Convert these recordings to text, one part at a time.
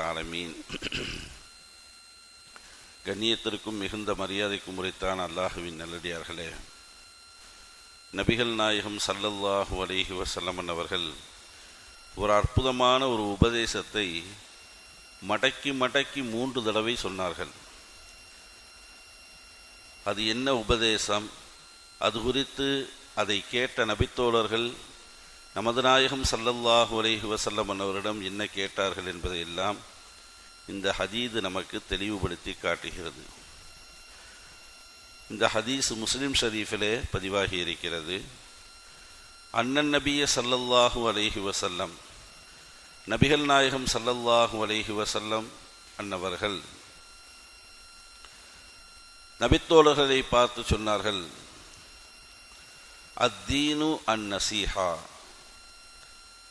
ஆலமீன் கண்ணியத்திற்கும் மிகுந்த மரியாதைக்கும் உரைத்தான் அல்லாஹுவின் நல்லடியார்களே. நபிகள் நாயகம் சல்லல்லாஹு அலேஹி வசல்லமன் அவர்கள் ஒரு அற்புதமான ஒரு உபதேசத்தை மடக்கி மடக்கி மூன்று தடவை சொன்னார்கள். அது என்ன உபதேசம்? அது குறித்து அதை கேட்ட நபித்தோழர்கள் நமது நாயகம் சல்லல்லாஹு அலைஹி வசல்லம் அவரிடம் என்ன கேட்டார்கள் என்பதையெல்லாம் இந்த ஹதீது நமக்கு தெளிவுபடுத்தி காட்டுகிறது. இந்த ஹதீஸ் முஸ்லிம் ஷரீஃபிலே பதிவாகி இருக்கிறது. அண்ணன் நபிய சல்லல்லாஹு அலைஹி வசல்லம் நபிகள் நாயகம் சல்லல்லாஹு அலைஹி வசல்லம் அன்னவர்கள். நபித்தோழர்களை பார்த்து சொன்னார்கள் அத்தீனு அன் நசீஹா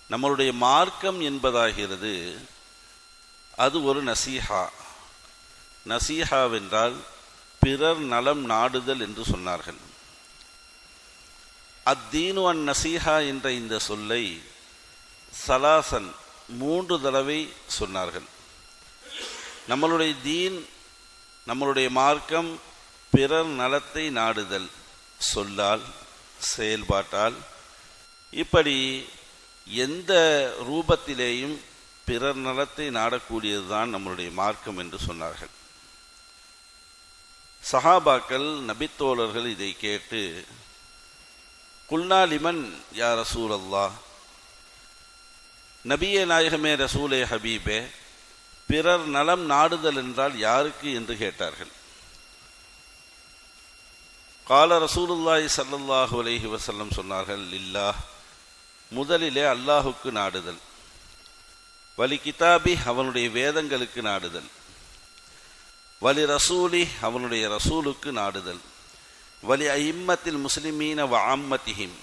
நம்மளுடைய மார்க்கம் என்பதாகிறது அது ஒரு நசீஹா. நசீஹாவென்றால் பிறர் நலம் நாடுதல் என்று சொன்னார்கள். அத்தீனு அன் நசீஹா என்ற இந்த சொல்லை சலாசன் மூன்று தடவை சொன்னார்கள். நம்மளுடைய தீன் நம்மளுடைய மார்க்கம் பிறர் நலத்தை நாடுதல் சொல்லால் செயல்பாட்டால் இப்படி எந்த ரூபத்திலேயும் பிறர் நலத்தை நாடக்கூடியதுதான் நம்மளுடைய மார்க்கம் என்று சொன்னார்கள். சஹாபாக்கள் நபித்தோழர்கள் இதை கேட்டு குல்நாலிமன் யா ரசூல் அல்லா நபியே நாயகமே ரசூலே ஹபீபே பிறர் நலம் நாடுதல் என்றால் யாருக்கு? என்று கேட்டார்கள். கால ரசூலுல்லாய் சல்லல்லாஹு அலஹி வசல்லம் சொன்னார்கள் லில்லா முதலிலே அல்லாஹுக்கு நாடுதல். வலி கிதாபி அவனுடைய வேதங்களுக்கு நாடுதல். வலி ரசூலி அவனுடைய ரசூலுக்கு நாடுதல். வலி ஐம்மத்தில் முஸ்லிமீன வாம்மத்திஹிம்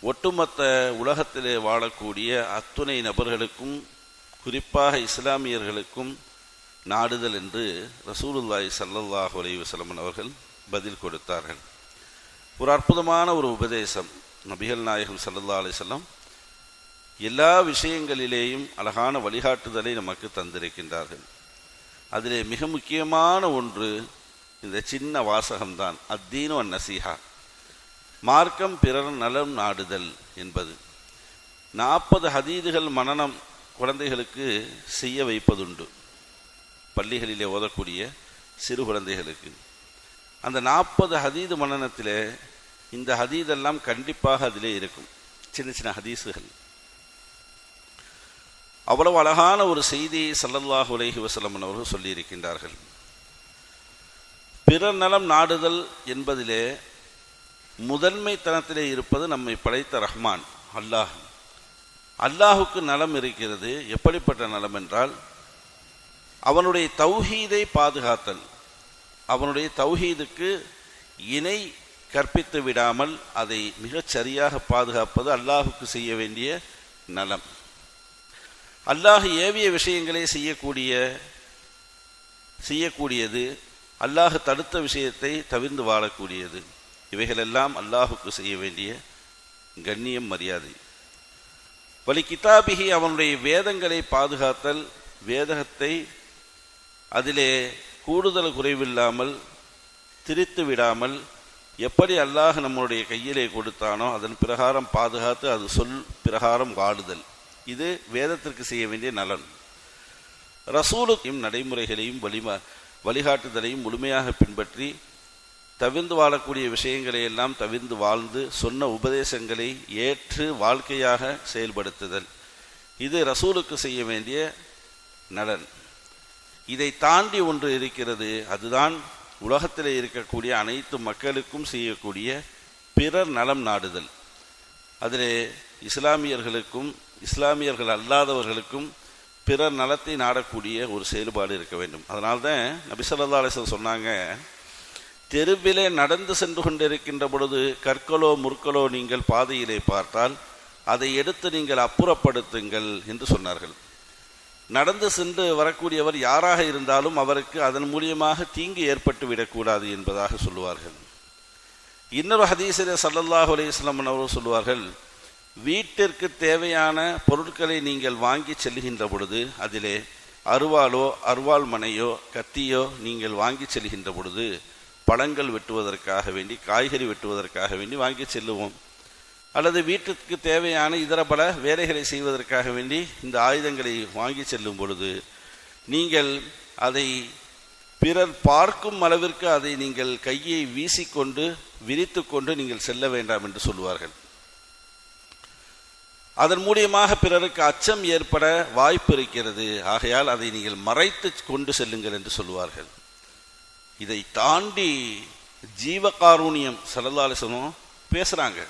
ஒட்டுமொத்த உலகத்திலே வாழக்கூடிய அத்துணை நபர்களுக்கும் குறிப்பாக இஸ்லாமியர்களுக்கும் நாடுதல் என்று ரசூலுல்லாய் சல்லல்லாஹ் அலைவசலமன் அவர்கள் பதில் கொடுத்தார்கள். ஒரு அற்புதமான ஒரு உபதேசம். நபிகள் நாயகம் சல்லா அலிசல்லாம் எல்லா விஷயங்களிலேயும் அழகான வழிகாட்டுதலை நமக்கு தந்திருக்கின்றார்கள். அதிலே மிக முக்கியமான ஒன்று இந்த சின்ன வாசகம்தான் அத்தீனு அன் நசீஹா. மார்க்கம் பிறர் நலம் நாடுதல் என்பது. நாற்பது ஹதீதுகள் மனநம் குழந்தைகளுக்கு செய்ய வைப்பதுண்டு. பள்ளிகளிலே ஓதக்கூடிய சிறு குழந்தைகளுக்கு. அந்த நாற்பது ஹதீது மனநத்தில் இந்த ஹதீதெல்லாம் கண்டிப்பாக அதிலே இருக்கும். சின்ன சின்ன ஹதீஸுகள் அவ்வளவு அழகான ஒரு செய்தியை சல்லல்லாஹு உலகி வசலமன் அவர்கள் சொல்லியிருக்கின்றார்கள். பிறர் நலம் நாடுதல் என்பதிலே முதன்மைத்தனத்திலே இருப்பது நம்மை படைத்த ரஹ்மான் அல்லாஹ். அல்லாஹுக்கு நலம் இருக்கிறது. எப்படிப்பட்ட நலம் என்றால் அவனுடைய தௌஹீதை பாதுகாத்தல். அவனுடைய தௌஹீதுக்கு இணை கற்பித்து விடாமல் அதை மிகச் சரியாக பாதுகாப்பது அல்லாஹுக்கு செய்ய வேண்டிய நலம். அல்லாஹ் ஏவிய விஷயங்களை செய்யக்கூடிய செய்யக்கூடியது அல்லாஹ் தடுத்த விஷயத்தை தவிர்ந்து வாழக்கூடியது. இவைகளெல்லாம் அல்லாஹுக்கு செய்ய வேண்டிய கண்ணியம் மரியாதை. வலி கிதாபிகி அவனுடைய வேதங்களை பாதுகாத்தல் வேதகத்தை அதிலே கூடுதல் குறைவில்லாமல் திரித்து விடாமல் எப்படி அல்லாஹ் நம்மளுடைய கையிலே கொடுத்தானோ அதன் பிரகாரம் பாதுகாத்து அது சொல் பிரகாரம் வாடுதல் இது வேதத்திற்கு செய்ய வேண்டிய நலன். ரசூலுக்கும் நடைமுறைகளையும் வழிமா வழிகாட்டுதலையும் முழுமையாக பின்பற்றி தவிர்ந்து வாழக்கூடிய விஷயங்களை எல்லாம் தவிர்ந்து வாழ்ந்து சொன்ன உபதேசங்களை ஏற்று வாழ்க்கையாக செயல்படுத்துதல். இது ரசூலுக்கு செய்ய வேண்டிய நலன். இதை தாண்டி ஒன்று இருக்கிறது அதுதான் உலகத்தில் இருக்கக்கூடிய அனைத்து மக்களுக்கும் செய்யக்கூடிய பிறர் நலம் நாடுதல். அதிலே இஸ்லாமியர்களுக்கும் இஸ்லாமியர்கள் அல்லாதவர்களுக்கும் பிறர் நலத்தை நாடக்கூடிய ஒரு செயல்பாடு இருக்க வேண்டும். அதனால்தான் நபிசல்லா அலிஸ்வல் சொன்னாங்க தெருவிலே நடந்து சென்று கொண்டிருக்கின்ற பொழுது கற்களோ முற்களோ நீங்கள் பாதையிலே பார்த்தால் அதை எடுத்து நீங்கள் அப்புறப்படுத்துங்கள் என்று சொன்னார்கள். நடந்து சென்று வரக்கூடியவர் யாராக இருந்தாலும் அவருக்கு அதன் மூலியமாக தீங்கு ஏற்பட்டு விடக்கூடாது என்பதாக சொல்லுவார்கள். இன்னொரு ஹதீசிலே சல்லல்லாஹு அலையம் அவர்கள் சொல்லுவார்கள் வீட்டிற்கு தேவையான பொருட்களை நீங்கள் வாங்கி செல்கின்ற பொழுது அதிலே அருவாளோ அருவாள் மனையோ கத்தியோ நீங்கள் வாங்கி செல்கின்ற பொழுது பழங்கள் வெட்டுவதற்காக வேண்டி காய்கறி வெட்டுவதற்காக வேண்டி வாங்கி செல்லுவோம். அல்லது வீட்டுக்கு தேவையான இதர பல வேலைகளை செய்வதற்காக வேண்டி இந்த ஆயுதங்களை வாங்கி செல்லும் பொழுது நீங்கள் அதை பிறர் பார்க்கும் அளவிற்கு அதை நீங்கள் கையை வீசிக்கொண்டு விரித்து கொண்டு நீங்கள் செல்ல வேண்டாம் என்று சொல்லுவார்கள். அதன் மூலியமாக பிறருக்கு அச்சம் ஏற்பட வாய்ப்பு இருக்கிறது. ஆகையால் அதை நீங்கள் மறைத்து கொண்டு செல்லுங்கள் என்று சொல்லுவார்கள். இதை தாண்டி ஜீவகாருண்யம் சரதாலிசனும் பேசுகிறாங்க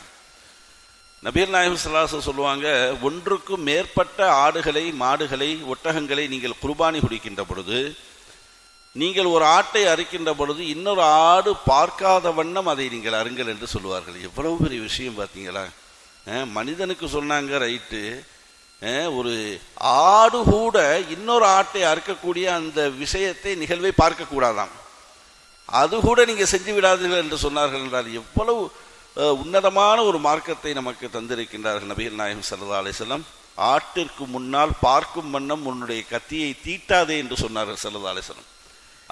நபீர் நாயகம் சல்லாசம் சொல்லுவாங்க ஒன்றுக்கும் மேற்பட்ட ஆடுகளை மாடுகளை ஒட்டகங்களை நீங்கள் குர்பானி குடிக்கின்ற பொழுது நீங்கள் ஒரு ஆட்டை அறுக்கின்ற பொழுது இன்னொரு ஆடு பார்க்காத வண்ணம் அதை நீங்கள் அருங்கள் என்று சொல்லுவார்கள். எவ்வளவு பெரிய விஷயம் பார்த்தீங்களா? மனிதனுக்கு சொன்னாங்க ரைட்டு. ஒரு ஆடு கூட இன்னொரு ஆட்டை அறுக்கக்கூடிய அந்த விஷயத்தை நிகழ்வை பார்க்கக்கூடாதாம். அது கூட நீங்கள் செஞ்சு விடாதீர்கள் என்று சொன்னார்கள் என்றால் எவ்வளவு உன்னதமான ஒரு மார்க்கத்தை நமக்கு தந்திருக்கின்றார்கள் நபிகள் நாயகம் சல்லா அலிசல்லாம் ஆட்டிற்கு முன்னால் பார்க்கும் வண்ணம் உன்னுடைய கத்தியை தீட்டாதே என்று சொன்னார்கள் சல்லா அலிஸ்லாம்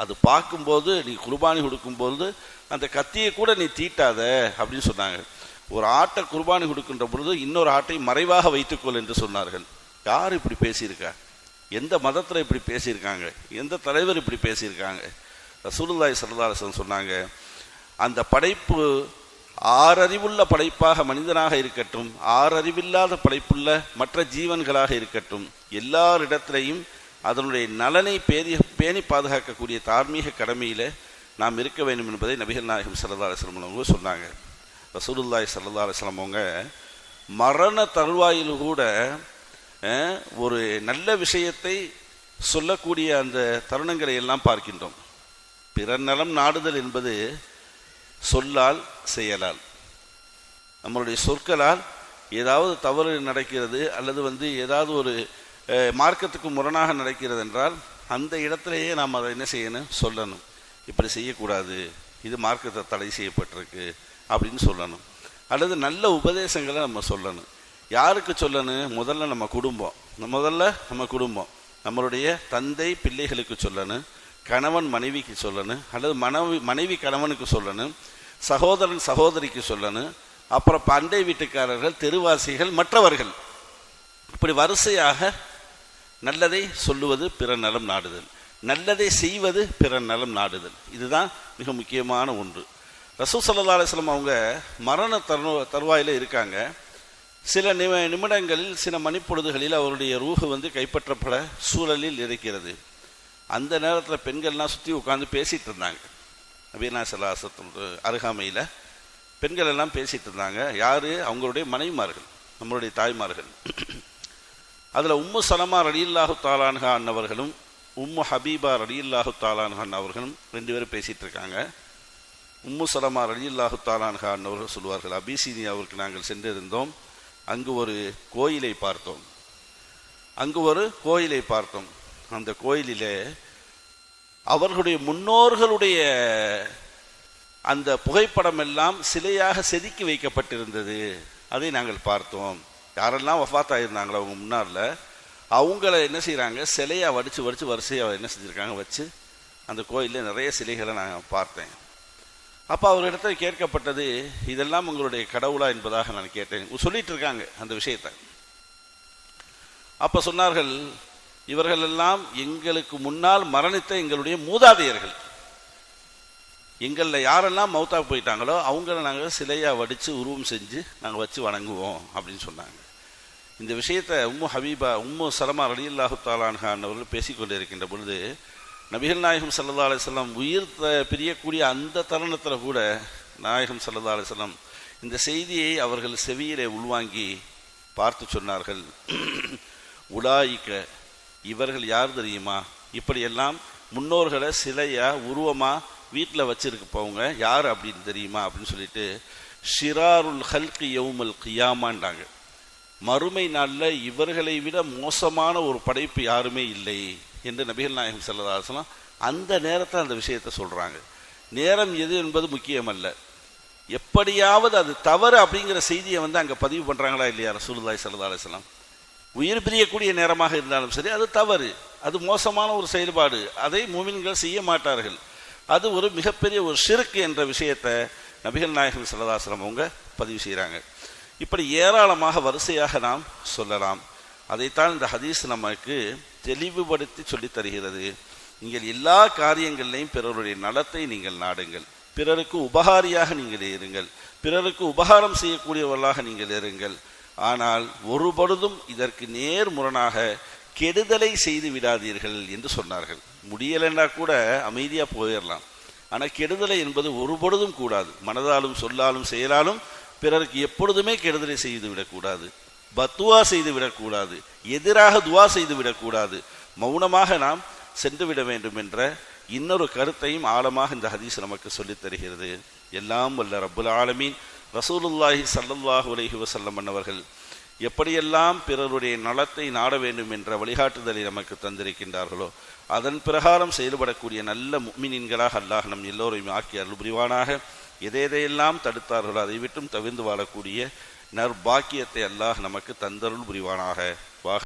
அது பார்க்கும்போது நீ குர்பானி கொடுக்கும்போது அந்த கத்தியை கூட நீ தீட்டாத அப்படின்னு சொன்னாங்க ஒரு ஆட்டை குர்பானி கொடுக்கின்ற பொழுது இன்னொரு ஆட்டை மறைவாக வைத்துக்கொள் என்று சொன்னார்கள். யார் இப்படி பேசியிருக்கா? எந்த மதத்தில் இப்படி பேசியிருக்காங்க? எந்த தலைவர் இப்படி பேசியிருக்காங்க? ரசூலுல்லாஹி சரதாரசன் சொன்னாங்க அந்த படைப்பு ஆறறிவுள்ள படைப்பாக மனிதனாக இருக்கட்டும் ஆறறிவில்லாத படைப்புள்ள மற்ற ஜீவன்களாக இருக்கட்டும் எல்லாரிடத்திலையும் அதனுடைய நலனை பேதி பேணி பாதுகாக்கக்கூடிய தார்மீக கடமையில் நாம் இருக்க வேண்டும் என்பதை நபிகள் நாயகம் சல்லா அலுவலம் அவங்க சொன்னாங்க. ரசூலுல்லாய் சல்லா அலுவலம் அவங்க மரண தருவாயில் கூட ஒரு நல்ல விஷயத்தை சொல்லக்கூடிய அந்த தருணங்களை எல்லாம் பார்க்கின்றோம். பிறர் நலம் நாடுதல் என்பது சொல்லால் செயலால் நம்மளுடைய சொற்களால் ஏதாவது தவறு நடக்கிறது அல்லது வந்து ஏதாவது ஒரு மார்க்கத்துக்கு முரணாக நடக்கிறது என்றால் அந்த இடத்துலையே நாம் அதை என்ன செய்யணும்? சொல்லணும். இப்படி செய்யக்கூடாது. இது மார்க்கத்தை தடை செய்யப்பட்டிருக்கு அப்படின்னு சொல்லணும். அல்லது நல்ல உபதேசங்களை நம்ம சொல்லணும். யாருக்கு சொல்லணும்? முதல்ல நம்ம குடும்பம். முதல்ல நம்ம குடும்பம். நம்மளுடைய தந்தை பிள்ளைகளுக்கு சொல்லணும். கணவன் மனைவிக்கு சொல்லணும் அல்லது மனைவி மனைவி கணவனுக்கு சொல்லணும் சகோதரன் சகோதரிக்கு சொல்லணும் அப்புறம் பண்டை வீட்டுக்காரர்கள் தெருவாசிகள் மற்றவர்கள். இப்படி வரிசையாக நல்லதை சொல்லுவது பிற நலம் நாடுதல். நல்லதை செய்வது பிற நலம் நாடுதல். இதுதான் மிக முக்கியமான ஒன்று. ரசூ சல்லா அலிஸ்லாம் அவங்க மரண தரு தருவாயில் இருக்காங்க. சில நிம நிமிடங்களில் சில மணிப்பொழுதுகளில் அவருடைய ரூஹு வந்து கைப்பற்றப்பட சூழலில் இருக்கிறது. அந்த நேரத்தில் பெண்கள்லாம் சுற்றி உட்காந்து பேசிகிட்டு இருந்தாங்க. நபீனா சலாசத்து அருகாமையில் பெண்கள் எல்லாம் பேசிகிட்டு இருந்தாங்க. யார்? அவங்களுடைய மனைவிமார்கள் நம்மளுடைய தாய்மார்கள். அதில் உம்மு சலமா ரலியுல்லாஹு தாலான்ஹா அன்னவர்களும் உம்மு ஹபீபா ரலியுல்லாஹு தாலான்ஹா அன்னவர்களும் ரெண்டு பேரும் பேசிகிட்டு இருக்காங்க. உம்மு சலமா ரலியுல்லாஹு தாலான்ஹா அன்னவர்கள் சொல்வார்கள் அபிசீனியாவிற்கு நாங்கள் சென்றிருந்தோம். அங்கு ஒரு கோயிலை பார்த்தோம். அங்கு ஒரு கோயிலை பார்த்தோம். அந்த கோயிலிலே அவர்களுடைய முன்னோர்களுடைய அந்த புகைப்படம் எல்லாம் சிலையாக செதுக்கி வைக்கப்பட்டிருந்தது. அதை நாங்கள் பார்த்தோம். யாரெல்லாம் வஃபாத்தாயிருந்தாங்களோ அவங்க முன்னாரில் அவங்கள என்ன செய்கிறாங்க சிலையாக வடித்து வடித்து வரிசையாக என்ன செஞ்சுருக்காங்க? வச்சு அந்த கோயிலில் நிறைய சிலைகளை நான் பார்த்தேன். அப்போ அவரிடத்துல கேட்கப்பட்டது இதெல்லாம் உங்களுடைய கடவுளா? என்பதாக நான் கேட்டேன். சொல்லிட்டு இருக்காங்க அந்த விஷயத்தை. அப்போ சொன்னார்கள் இவர்கள் எல்லாம் எங்களுக்கு முன்னால் மரணித்த எங்களுடைய மூதாதையர்கள். எங்களில் யாரெல்லாம் மௌத்தா போயிட்டாங்களோ அவங்கள நாங்கள் சிலையாக வடித்து உருவம் செஞ்சு நாங்கள் வச்சு வணங்குவோம் அப்படின்னு சொன்னாங்க. இந்த விஷயத்தை உம்மு ஹபீபா உம்மு சலமா ரலியல்லாஹு தாலான்ஹான் அவர்கள் பேசிக்கொண்டு இருக்கின்ற பொழுது நபிகள் நாயகம் சல்லா அலிஸ்லாம் உயிர் த- பிரியக்கூடிய அந்த தருணத்தில் கூட நாயகம் சல்லா அலிஸ்லாம் இந்த செய்தியை அவர்கள் செவியிலே உள்வாங்கி பார்த்து சொன்னார்கள். உலாயிக்க இவர்கள் யார் தெரியுமா? இப்படியெல்லாம் முன்னோர்களை சிலையா உருவமாக வீட்டில் வச்சுருக்கப்பவங்க யார் அப்படின்னு தெரியுமா? அப்படின்னு சொல்லிட்டு ஷிராருல் ஹல்கி யவுமல் கியாமான்றாங்க. மறுமை நாளில் இவர்களை விட மோசமான ஒரு படைப்பு யாருமே இல்லை என்று நபிகள் நாயகம் செல்லதாசனம் அந்த நேரத்தில் அந்த விஷயத்தை சொல்கிறாங்க நேரம் எது என்பது முக்கியமல்ல. எப்படியாவது அது தவறு அப்படிங்கிற செய்தியை வந்து அங்கே பதிவு பண்ணுறாங்களா இல்லையா ரசூலுல்லாய் சல்லா அலிஸ்லாம் உயிர் பிரியக்கூடிய நேரமாக இருந்தாலும் சரி அது தவறு. அது மோசமான ஒரு செயல்பாடு. அதை மூமின்கள் செய்ய மாட்டார்கள். அது ஒரு மிகப்பெரிய ஒரு சிறுக்கு என்ற விஷயத்தை நபிகள் நாயகம் சல்லதாசலம் அவங்க பதிவு செய்கிறாங்க இப்படி ஏராளமாக வரிசையாக நாம் சொல்லலாம். அதைத்தான் இந்த ஹதீஸ் நமக்கு தெளிவுபடுத்தி சொல்லித் தருகிறது. நீங்கள் எல்லா காரியங்கள்லையும் பிறருடைய நலத்தை நீங்கள் நாடுங்கள். பிறருக்கு உபகாரியாக நீங்கள் இருங்கள். பிறருக்கு உபகாரம் செய்யக்கூடியவர்களாக நீங்கள் இருங்கள். ஆனால் ஒரு பொழுதும் இதற்கு நேர் முரணாக கெடுதலை செய்து விடாதீர்கள் என்று சொன்னார்கள். முடியலைன்னா கூட அமைதியாக போயிடலாம் ஆனால் கெடுதலை என்பது ஒரு பொழுதும் கூடாது. மனதாலும் சொல்லாலும் செயலாலும் பிறருக்கு எப்பொழுதுமே கெடுதலை செய்து விடக்கூடாது. பத்துவா செய்து விடக்கூடாது. எதிராக துவா செய்து விடக்கூடாது. மௌனமாக நாம் சென்று விட வேண்டும் என்ற இன்னொரு கருத்தையும் ஆழமாக இந்த ஹதீஸ் நமக்கு சொல்லித் தருகிறது. எல்லாம் வல்ல ரப்புல் ஆலமீன். ரசூலுல்லாஹி சல்லல்லாஹு அலைஹி வசல்லம் அன்னவர்கள் எப்படியெல்லாம் பிறருடைய நலத்தை நாட வேண்டும் என்ற வழிகாட்டுதலை நமக்கு தந்திருக்கின்றார்களோ அதன் பிரகாரம் செயல்படக்கூடிய நல்ல முக்மினின்களாக அல்லாஹ் நம் எல்லோரையும் ஆக்கி அருள் புரிவானாக. எதையெதையெல்லாம் தடுத்தார்களோ அதை விட்டும் தவிர்ந்து வாழக்கூடிய நற்பாக்கியத்தை அல்லாஹ் நமக்கு தந்தருள் புரிவானாக. வாக